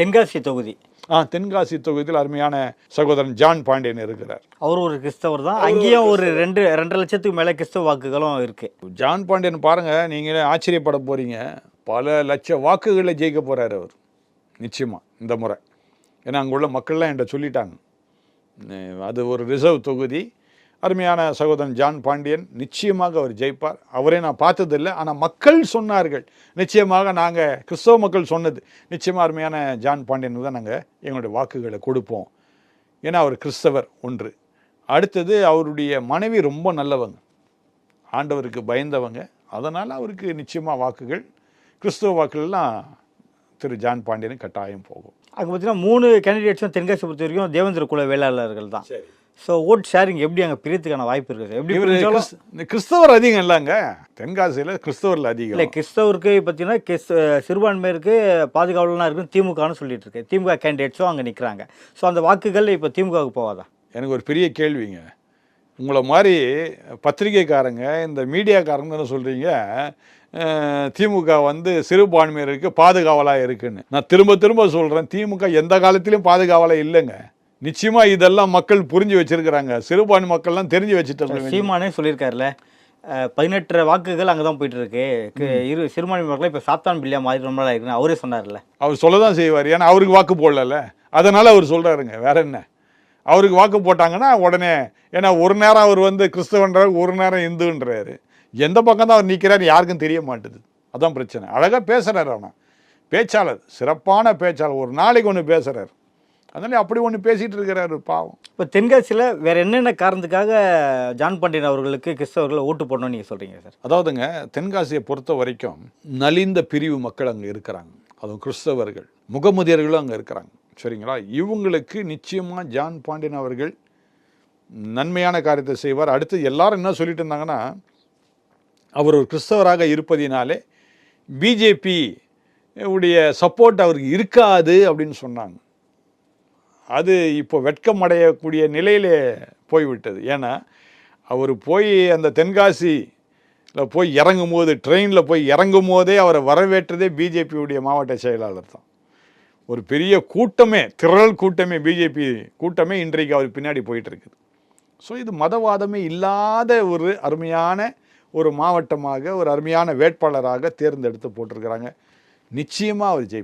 தென்காசி தொகுதி. ஆ தென்காசி தொகுதியில் அருமையான சகோதரன் ஜான் பாண்டியன் இருக்கிறார். அவர் ஒரு கிறிஸ்தவர் தான். அங்கேயும் ஒரு ரெண்டு ரெண்டரை லட்சத்துக்கு மேலே கிறிஸ்தவ வாக்குகளும் இருக்கு. ஜான் பாண்டியன் பாருங்க நீங்களே ஆச்சரியப்பட போறீங்க. பல லட்ச வாக்குகளை ஜெயிக்க போறாரு அவர். நிச்சயமா இந்த முறை. ஏன்னா அங்குள்ள மக்கள்லாம் என்கிட்ட சொல்லிட்டாங்க. அது ஒரு ரிசர்வ் தொகுதி. அருமையான சகோதரன் ஜான் பாண்டியன் நிச்சயமாக அவர் ஜெயிப்பார். அவரே நான் பார்த்ததில்லை ஆனால் மக்கள் சொன்னார்கள். நிச்சயமாக நாங்கள் கிறிஸ்தவ மக்கள் சொன்னது. நிச்சயமாக அருமையான ஜான் பாண்டியனுக்கு தான் நாங்கள் எங்களுடைய வாக்குகளை கொடுப்போம். ஏன்னா அவர் கிறிஸ்தவர் ஒன்று. அடுத்தது அவருடைய மனைவி ரொம்ப நல்லவங்க. ஆண்டவருக்கு பயந்தவங்க. அதனால் அவருக்கு நிச்சயமாக வாக்குகள் கிறிஸ்துவ வாக்குகள்லாம் திரு ஜான் பாண்டியனுக்கு கட்டாயம் போகும். அங்கே பார்த்தீங்கன்னா மூணு கேண்டிடேட்ஸும் தென்காசி பொறுத்த வரைக்கும் தேவேந்திர குல வேளாளர்கள் தான். ஸோ ஓட் ஷேரிங் எப்படி அங்கே பிரியத்துக்கான வாய்ப்பு இருக்குது எப்படி கிறிஸ்தவர் அதிகம் இல்லைங்க தென்காசியில் கிறிஸ்தவர்கள் அதிகம். இல்லை கிறிஸ்தவருக்கு பார்த்தீங்கன்னா கிறிஸ் சிறுபான்மையருக்கு பாதுகாவலாம் இருக்குன்னு திமுகன்னு சொல்லிட்டு இருக்கு. திமுக கேண்டிடேட்ஸும் அங்கே நிற்கிறாங்க ஸோ அந்த வாக்குகள் இப்போ திமுகவுக்கு போவாதா எனக்கு ஒரு பெரிய கேள்விங்க. உங்களை மாதிரி பத்திரிகைக்காரங்க இந்த மீடியாக்காரங்க என்ன சொல்கிறீங்க திமுக வந்து சிறுபான்மையினருக்கு பாதுகாவலாக இருக்குன்னு. நான் திரும்ப திரும்ப சொல்கிறேன் திமுக எந்த காலத்திலும் பாதுகாவலாக இல்லைங்க. நிச்சயமாக இதெல்லாம் மக்கள் புரிஞ்சு வச்சிருக்கிறாங்க. சிறுபான்மை மக்கள்லாம் தெரிஞ்சு வச்சுட்டு சீமானே சொல்லியிருக்காருல்ல அஹ், பதினெட்டு வாக்குகள் அங்கே தான் போயிட்டு இருக்கு இரு சிறுபான்மை மக்கள் இப்போ சாத்தான் பிள்ளையா மாதிரி ரொம்ப நாள் இருக்குன்னு அவரே சொன்னார்ல. அவர் சொல்ல தான் செய்வார். ஏன்னா அவருக்கு வாக்கு போடல அதனால் அவர் சொல்கிறாருங்க வேற என்ன? அவருக்கு வாக்கு போட்டாங்கன்னா உடனே ஏன்னா ஒரு நேரம் அவர் வந்து கிறிஸ்தவன்றாரு ஒரு நேரம் இந்துன்றாரு. எந்த பக்கம் தான் அவர் நிற்கிறாரு யாருக்கும் தெரிய மாட்டுது. அதான் பிரச்சனை. அழகாக பேசுகிறார் ஆனால் பேச்சாளர் சிறப்பான பேச்சாளர். ஒரு நாளைக்கு ஒன்று பேசுகிறார் அதனால அப்படி ஒன்று பேசிகிட்டு இருக்கிறாரு பாவம். இப்போ தென்காசியில் வேற என்னென்ன காரணத்துக்காக ஜான் பாண்டியன் அவர்களுக்கு கிறிஸ்தவர்கள் ஓட்டு போடணும்னு நீங்கள் சொல்கிறீங்க சார்? அதாவதுங்க தென்காசியை பொறுத்த வரைக்கும் நலிந்த பிரிவு மக்கள் அங்கே இருக்கிறாங்க. அதுவும் கிறிஸ்தவர்கள் முகமதியர்களும் அங்கே இருக்கிறாங்க. சரிங்களா? இவங்களுக்கு நிச்சயமாக ஜான் பாண்டியன் அவர்கள் நன்மையான காரியத்தை செய்வார். அடுத்து எல்லாரும் என்ன சொல்லிட்டு இருந்தாங்கன்னா அவர் ஒரு கிறிஸ்தவராக இருப்பதினாலே பிஜேபி உடைய சப்போர்ட் அவருக்கு இருக்காது அப்படின்னு சொன்னாங்க. அது இப்போ வெட்கம் அடையக்கூடிய நிலையிலே போய்விட்டது. ஏன்னா அவர் போய் அந்த தென்காசியில் போய் இறங்கும் போது ட்ரெயினில் போய் இறங்கும் போதே அவரை வரவேற்றதே பிஜேபியுடைய மாவட்ட செயலாளர் தான். ஒரு பெரிய கூட்டமே திரள் கூட்டமே பிஜேபி கூட்டமே இன்றைக்கு அவர் பின்னாடி போயிட்டு இருக்குது ஸோ இது மதவாதமே இல்லாத ஒரு அருமையான ஒரு மாவட்டமாக ஒரு அருமையான வேட்பாளராக தேர்ந்தெடுத்து போட்டிருக்கிறாங்க. நிச்சயமாக அவர் ஜெயிப்பார்.